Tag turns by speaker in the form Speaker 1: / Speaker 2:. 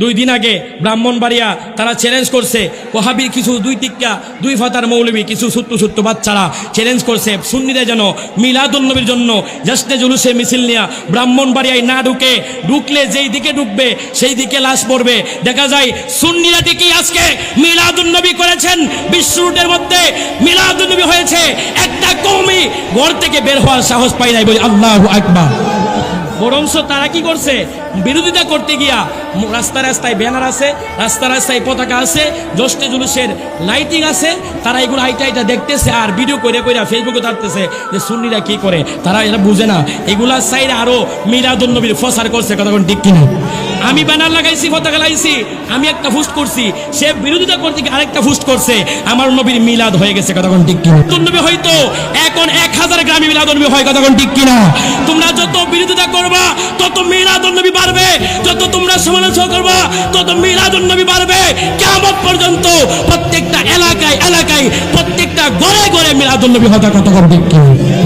Speaker 1: দুই দিন আগে ব্রাহ্মণবাড়িয়া তারা চ্যালেঞ্জ করছে। ওহাবির কিছু দুই টিক্কা দুই ফাতার মৌলবী, কিছু ছোট্ট ছোট্ট বাচ্চারা চ্যালেঞ্জ করছে। সুন্নিরা যেন মিলাদুন্নবীর জন্য জাসনে জুলুসে মিছিল নিয়া ব্রাহ্মণবাড়িয়ায় না ঢুকে, ঢুকলে যেই দিকে ঢুকবে, সেই দিকে লাশ পড়বে। দেখা যায়, সুন্নিরা ঠিকই আজকে মিলাদুন্নবী করেছেন। বিশ্ব রুটের মধ্যে মিলাদুন্নবী হয়েছে। একটা কমই ঘর থেকে বের হওয়ার সাহস পাই নাই বলি আল্লাহ আকবার। বরংস তারা কি করছে? বিরোধিতা করতে গিয়া রাস্তা রাস্তায় ব্যানার আছে, রাস্তা রাস্তায় পতাকা আছে জষ্টে জুলুসের লাইটিং আছে, তারা এগুলো হাইটা হাইটা দেখতেছে আর ভিডিও করে করে ফেসবুকে ছাড়তেছে যে সুন্নিরা কি করে? তারা এটা বুঝে না। এগুলা সাইড আরও মিরাদুল নবীর ফসার করছে কতক্ষণ ঠিক কিনা? আমি ব্যানার লাগাইছি, পতাকা লাগাইছি, আমি একটা ফুস্ট করছি, সে বিরোধিতা করতে গিয়ে আরেকটা ফুস্ট করছে, আমার নবীর মিলাদ হয়ে গেছে কতক্ষণ ঠিক কিনা? নবী হয়তো এখন এক হাজার গ্রামে মিলাদনবী হয়, কথা ঠিক কিনা? তোমরা যত বিরোধিতা করবা, তত মিলাদনবী বাড়বে। যত তোমরা সমালোচনা করবা, তত মিলাদনবী বাড়বে। কেমন পর্যন্ত প্রত্যেকটা এলাকায় এলাকায়, প্রত্যেকটা গড়ে গড়ে মিলাদনবী হয় কথা ঠিক কিনা?